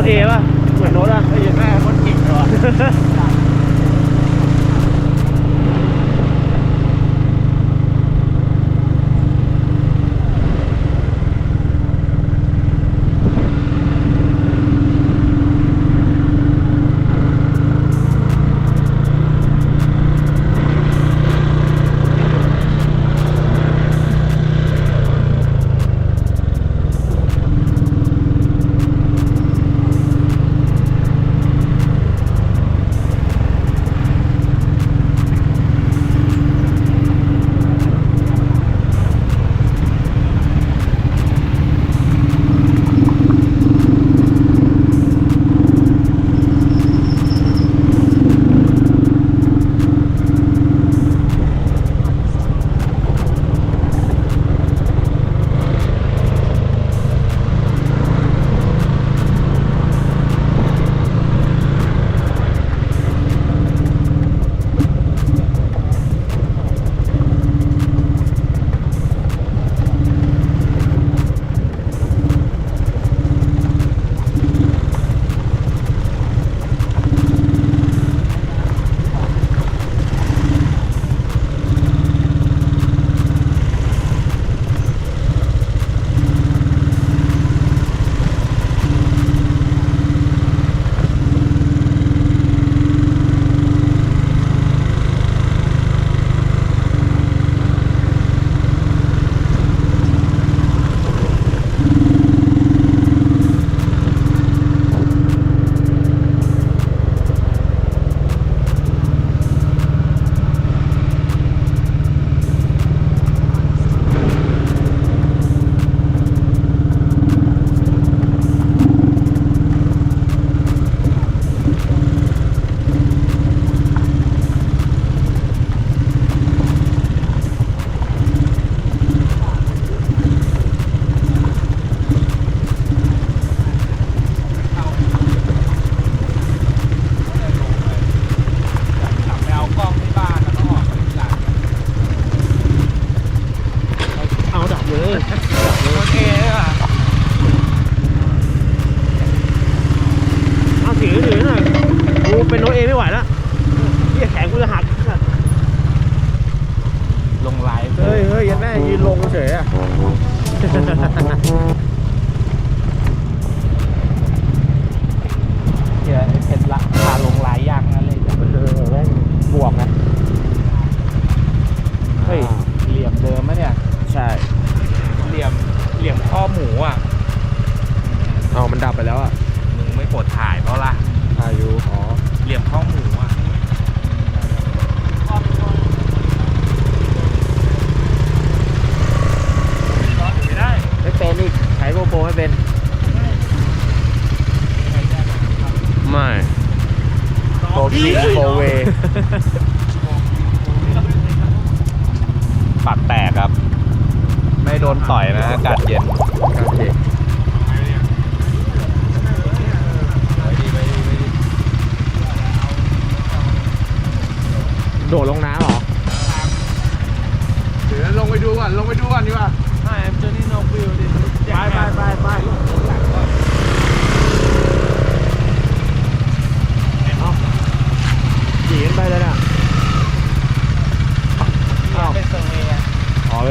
น้เอป่ะเหมือนโนอะไม่เห็นแม่โน้ตกิ่งเลยวะ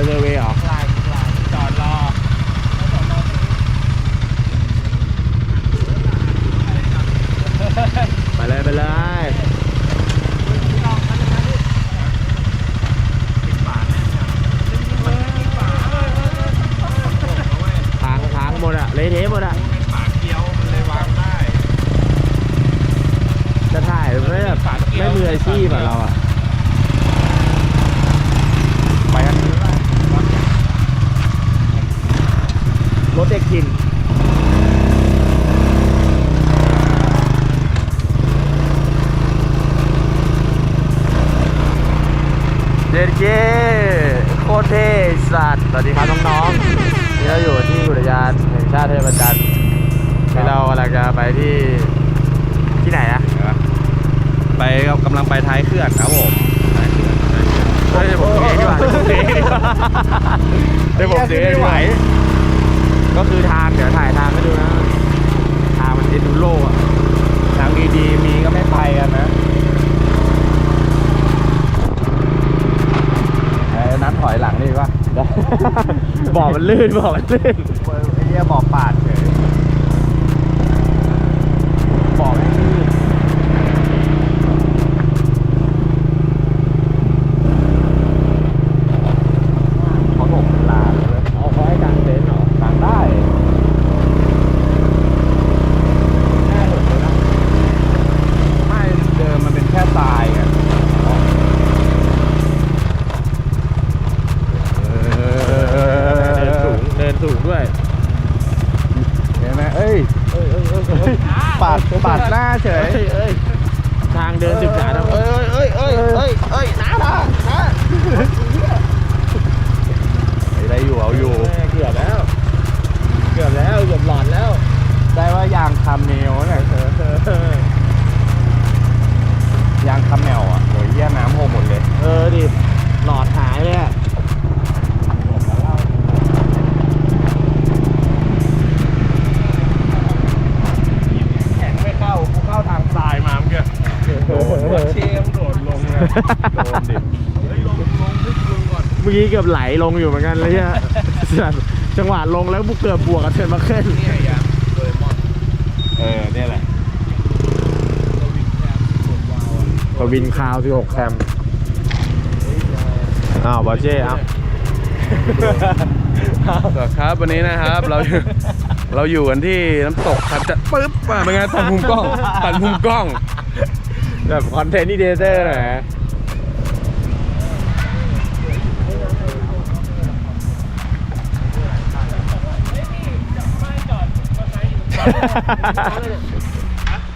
the way up โคตรเท่สัตว์สวัสดีครับน้องๆนี่เราอยู่ที่อุทยานแห่งชาติเทพจันทร์ที่เราอะไรกันไปที่ที่ไหนนะไปกำลังไปท้ายเครื่องครับผมเฮ้ยผมเองดีกว่าเดี๋ผมเสียไหว ก็คือทางเดี๋ยวถ่ายทางให้ดูนะ ทางมันเอ็นดูโล่อะทางดีๆมีก็ไม่ไปกันนะ บอกมันลื่นบอกมันลื่นไอ้เหี้ยบอกปาดเฉย บอกให้ลื่น เขาถมลาเลย เอาเขาให้กางเต็นท์เหรอ ทางได้ไม่เดิมมันเป็นแค่ทรายอะ เดินสูงเดินสูงด้วย เห็นไหมเอ้ย เอ้ยเอ้ยเอ้ยเอ้ย ปาดปาดหน้าเฉย เอ้ยเอ้ยทางเดินศึกษาทำไม เอ้ยเอ้ยเอ้ยเอ้ยเอ้ยน้าน้าน้าได้อยู่เอาอยู่ แม่เกือบแล้ว เกือบแล้วเกือบหลอนแล้ว ได้ว่ายางคาเมลเนี่ยเธอยางคาเมลอะโอ้ยเยี่ยน้ำโหหมดเลย เออดิหลอดหายเลยอะ แข็งไม่เข้ากูเข้าทางทรายมาเมื่อกี้โดนว่าเชมโดดลงนะโดนดิเฮ้ยลงลงไม่ลง ก่อนเมื่อกี้เกือบไหลลงอยู่เหมือนกันเลยอะจังหวะลงแล้วบุกเกือบบวกกับเทิร์นมาขึ้นเนี่ยยางโดเรมอนเออเนี่ยแหละกวินคาว16แคมอ้าวบอเจ้เอาครับวันนี้นะครับเราเราอยู่กันที่น้ำตกครับจะปึ๊บมาเป็นไงตัดมุมกล้องตัดมุมกล้องแบบคอนเทนต์นี่เดเตอร์หน่อย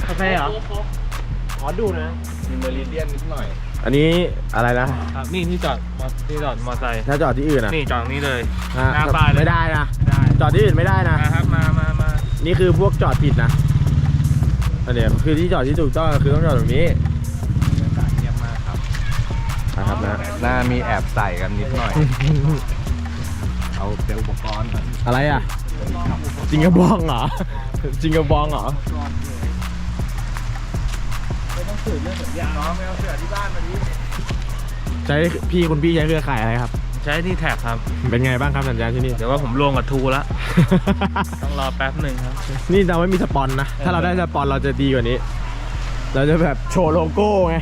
กาแฟเหรอ ขอดูนะมีเมริเดียนนิดหน่อย อันนี้อะไรนะ ครับนี่ที่จอดมอที่จอดมอไซค์ถ้าจอดที่อื่นอะนี่จอดตรงนี้เลยฮะหน้าบ้านเลยไม่ได้นะ ได้จอดที่อื่นไม่ได้นะมาครับมามามานี่คือพวกจอดผิดนะอันเนี้ยคือที่จอดที่ถูกต้องคือต้องจอดตรงนี้เยี่ยมมากครับนะครับนะ หน้ามีแอบใส่กันนิดหน่อย เอาเป็นอุปกรณ์อะไรอะ จิงกระบองเหรอจิงกระบองเหรอน้องไม่เอาเสือที่บ้านมาดิใช้พี่คุณพี่ใช้เครือข่ายอะไรครับ ใช้ที่แท็กครับ เป็นไงบ้างครับสัญญาณที่นี่ เดี๋ยวว่าผมลงกับทูละ ต้องรอแป๊บหนึ่งครับ นี่เราไม่มีสปอนนะ ถ้าเราได้สปอนเราจะดีกว่านี้ เราจะแบบโชว์โลโก้ไง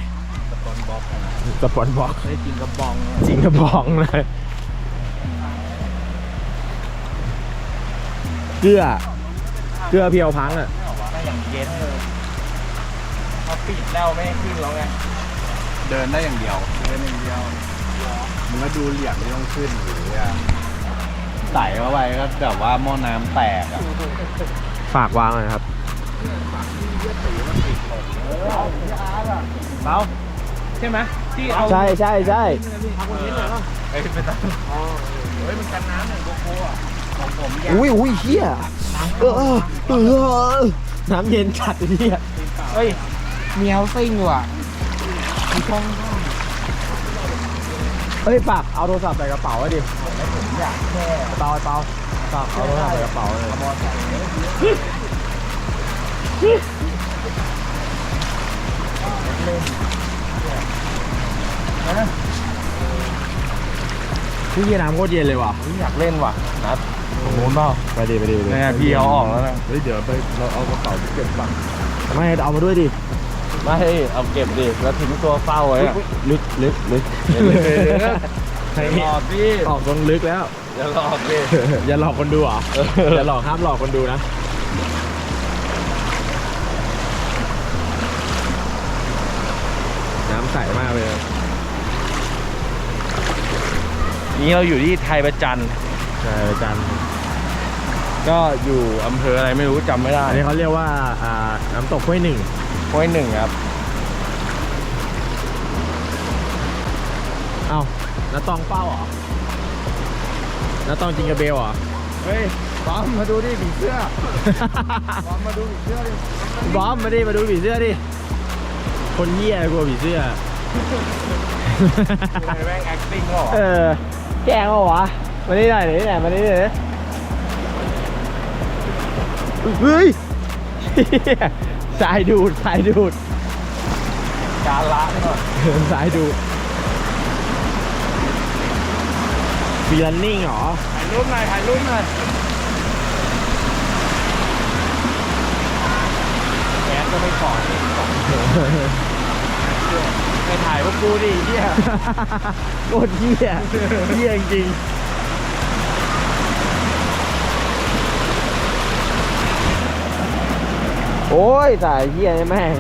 สปอนบ็อกซ์นะสปอนบอกได้กินกระบองจิงกระบองเลย เกลือเกลือเพียวพังอะได้อย่างเย็นเลยพอปิดแล้วไม่ให้ขึ้นแล้วไง เดินได้อย่างเดียว เดินอย่างเดียวมึงก็ดูเหลี่ยมไม่ต้องขึ้นหรืออะใส่เข้าไปก็แบบว่าหม้อน้ำแตกอะ ฝากวางหน่อยครับเบาใช่ไหมที่เอาใช่ใช่ใช่เฮ้ยไปตั้งเฮ้ยมันกันน้ำหนึ่งโกโก้อะ ของผมยาอุ้ยอุ้ยเฮียเออเออเออน้ำเย็นจัดไอ้เฮียเฮ้ยเมียวซิ่งว่ะเฮ้ยปากเอาโทรศัพท์ใส่กระเป๋าไว้ดิเปาเปาปากเอาโทรศัพท์ใส่กระเป๋าเลยพี่เย็นน้ำโคตรเย็นเลยว่ะอยากเล่นว่ะนัด ของนู้นเปล่าไปดิไปดิไปดิเนี่ยพี่เอาออกแล้วนะเฮ้ยเดี๋ยวไปเราเอากระเป๋าเก็บบังไม่เอามาด้วยดิไม่เอาเก็บดิแล้วทิ้งตัวเฝ้าไว้อะลึกลึกลึกให้หลอกพี่ออกตรงลึกแล้ว อย่าหลอกดิอย่าหลอกคนดูเหรอะอย่าหลอกห้ามหลอกคนดูนะน้ำใสมากเลยนะนี่เราอยู่ที่ไทยประจันใช่อาจารย์ ก็อยู่อำเภออะไรไม่รู้จำไม่ได้อันนี้เขาเรียกว่าอ่าน้ำตกห้วยหนึ่งห้วยหนึ่งครับ เอ้าน้าตองเป้าเหรอแล้วต้องจิงกระเบลเหรอ เฮ้ยบอมมาดูดิผีเสื้อบอมมาดูผีเสื้อดิบอมมาดิมาดูผีเสื้อดิ คนเหี้ยกลัวผีเสื้อ แม่ง acting เหรอ เออ แกล้งเหรอวะมานี่หน่อยนี่ไหนมานี่หน่อย เฮ้ยสายดูดสายดูดการละนี่ก่อนสายดูดฟีลันนิ่งเหรอถ่ายรูปหน่อยถ่ายรูปหน่อยแก๊สก็ไม่ขอนี่สองไปถ่ายพวกกูดิเฮียโคตรเหี้ยเหี้ยจริง โอ้ยสายเหี้ยเนี่ยแม่ง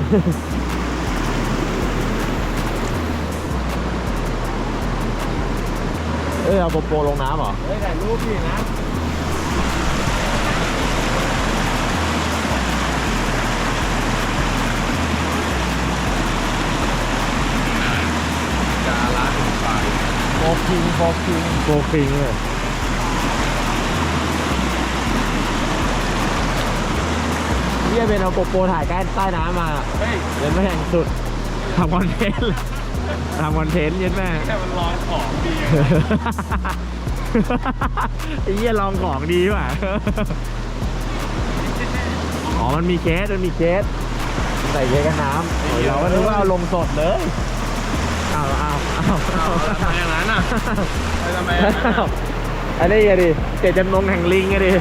เอ้ยเอาโปโปลงน้ำเหรอ เฮ้ยถ่ายรูปดินะการละถึงไปโฟกิงโฟกิงโฟกิงเลย เหี้ยเป็นเอาโปโปถ่ายใกล้ใต้น้ำมาเฮ้ยเย็นแม่งสุดทำคอนเทนต์ทำคอนเทนต์เย็นแม่แค่มันลองของดีไอ้เหี้ยลองของดีว่ะอ๋อมันมีเคสมันมีเคสใส่เคสกับน้ำเราก็นึกว่าเอาลงสดเลยเอาเอาเอาเอาทำอย่างนั้นอะไปทำไมอาอันนี้ไงดิเจตจำนงแห่งลิงไงดิ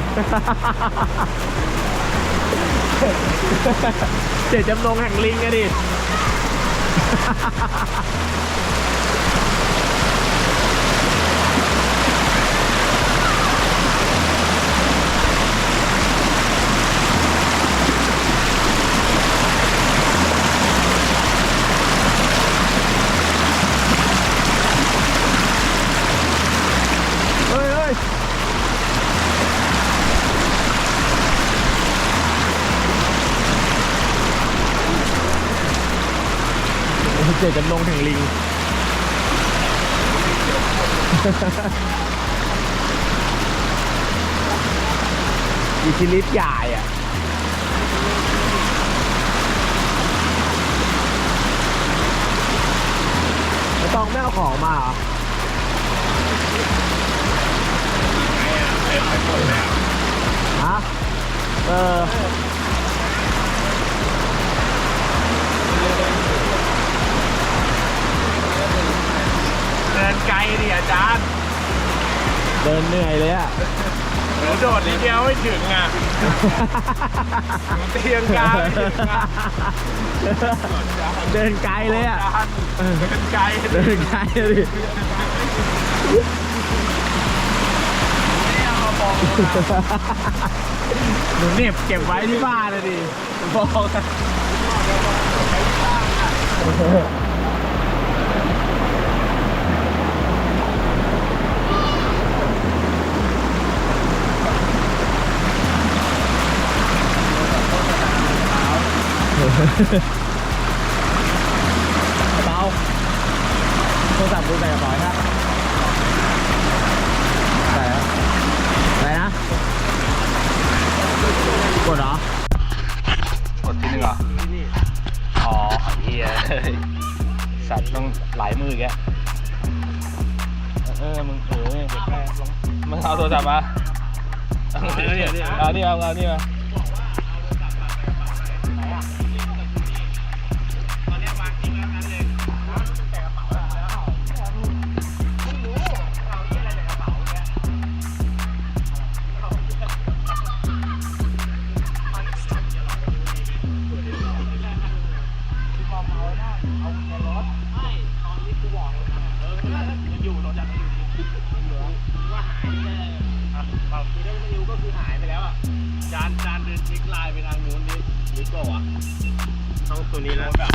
เจตจำนงแห่งลิงไงดิ เฮ้ยเฮ้ย เจตจำนงแห่งลิงอีชิลิฟใหญ่อะไม่ต้องไม่เอาของมาเหรอฮะเออ เดินเหนื่อยเลยอะหนูโดดนิดเดียวไม่ถึงอะเตียงกาไม่ถึงอะเดินไกลเลยอะเดินไกลเดินไกลเลยดิไม่เอามาบอกหนูเหน็บเก็บไว้ที่บ้านเลยดิบอก อะเบาโทรศัพท์ดูใส่กระเป๋าครับใส่แล้วอะไรนะ กดเหรอ กดที่หนึ่งเหรออ๋อเฮียสัตว์ต้องหลายมือแกเออ มึงเออเดี๋ยแม่ลองมึงเอาโทรศัพท์มาเอาเนี่ยเอานี่มาเอานี่มา นี้แล้ว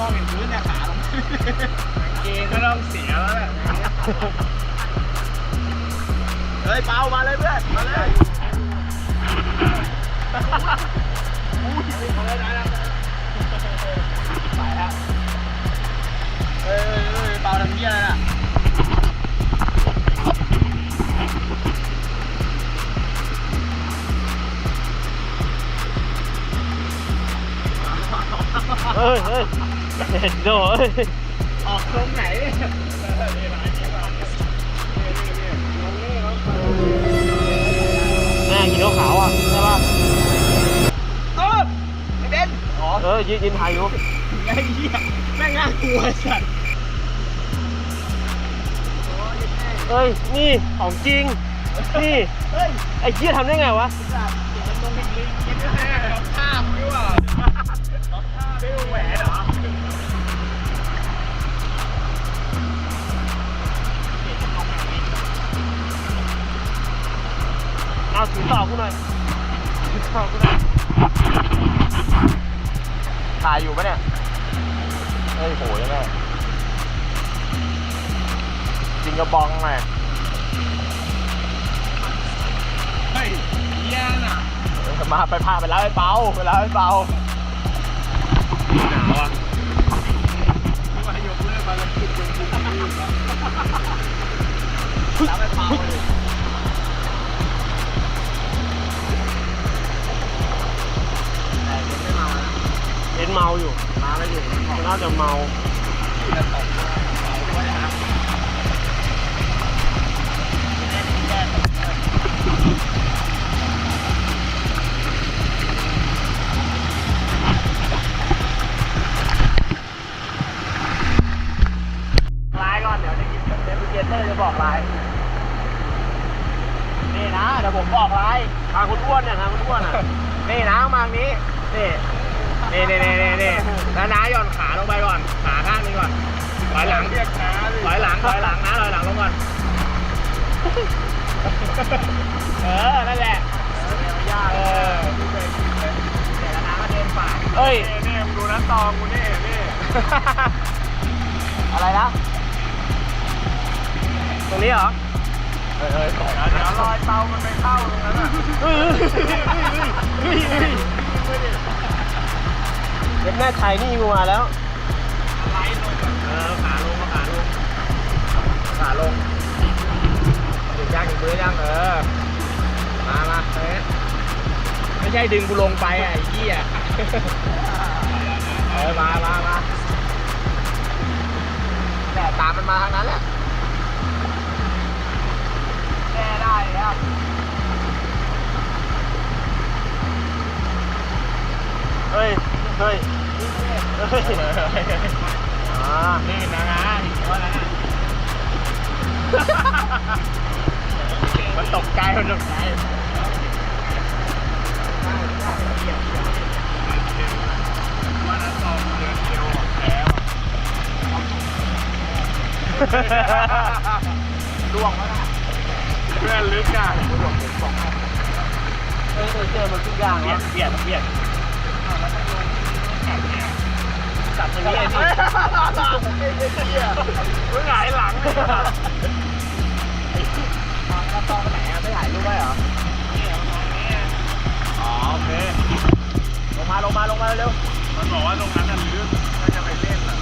มองเห็นพื้นเนี่ยขาลงเกงก็ต้องเสียแล้วแหละเฮ้ยเปามาเลยเพื่อน มาเลยอุ้ยมาเลยนะไปแล้วเฮ้ยเฮ้ยเฮ้ยเปาทำเหี้ยอะไรน่ะเฮ้ยเฮ้ย โดเฮ้ยออกตรงไหนเนี่ยแม่กินข้าวขาวอะใช่ป่ะต้นไอ้เบนอ๋อเออยืนยืนถ่ายอยู่แม่งเหี้ยแม่งน่ากลัวสัตว์เฮ้ยนี่ของจริง นี่เฮ้ยไอ้เหี้ยทำได้ไงวะสัตว์เดี๋ยวมันลงเป็นลิงกินแน่ล็อกท่ามึงด้วยว่ะล็อกท่าไม่แหวนเหรอ เอาถือต่อกูหน่อยถือต่อกูหน่อยถ่ายอยู่ปะเนี่ยเฮ้ยโหยังไงจริงกระบองหน่อยเฮ้ยเหี้ยน่ะมาไปพาไปแล้วไปเปาไปแล้วไปเปาหนาวอะที่ว่ายกเลิกมาแล้วกินจนกูไม่รู้แล้วแล้วไปเป่า ข ถอยหลังถอยหลังถอยหลังนะถอยหลังลงก่อนเออนั่นแหละเออเดี๋ยวน้ามาเดินป่าเอ้ยนี่มึงดูน้ำตองกูนี่นี่อะไรนะตรงนี้เหรอเฮ้ยเฮ้ยตกเดี๋ยวรอยเตามันไปเข้าตรงนั้นอะเฮ้ยเฮ้ยเฮ้ยเฮ้ยเด็กแม่ไทยนี่กูมาแล้วไล่ลง เออขาลงขาลงขาลงถึงย่างถึงพื้นย่างเออ มามาเฮ้ยไม่ใช่ดึงกูลงไปอะไอ้เหี้ยเออมามามาแต่ตามมันมาทางนั้นแหละแก้ได้แล้วเฮ้ย เฮ้ย เฮ้ย อ่นี่นะนะอีกว่าแล้วนะมันตกใจมันตกใจว่าน้ำตองเดือนเดียวแล้วล่วงแล้วนะเพื่อนลึกอะเฮ้ยเจอมันทุกอย่างเบียวะดเบียดเบียด จับตรงนี้เลยพี่มึงหงายหลังเลยอะแล้วตอนไหนอะไม่ถ่ายรูปไว้เหรออ๋อโอเคลงมาลงมาลงมาเร็วมันบอกว่าตรงนั้นน่ะลึกถ้าจะไปเล่นอะ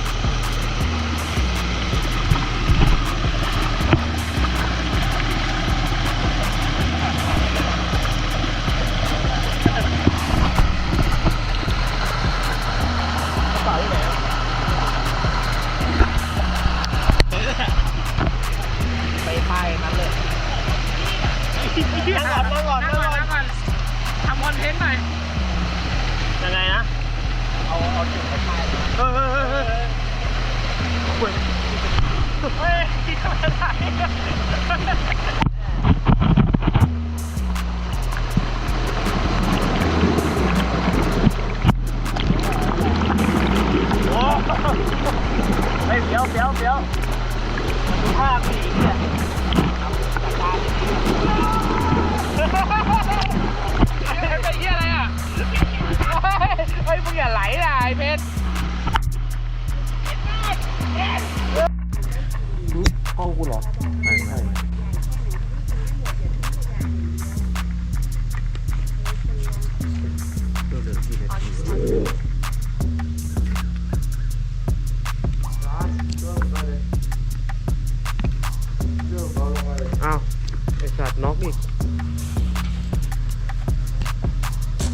นั่งก่อนนั่งก่อนนั่งก่อนนั่งก่อนทำคอนเทนต์หน่อยยังไงนะเอาเอาจุดไปค่ายเฮ้ยเฮ้ยเฮ้ยเฮ้ยเฮ้ยที่ทำอะไร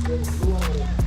Thank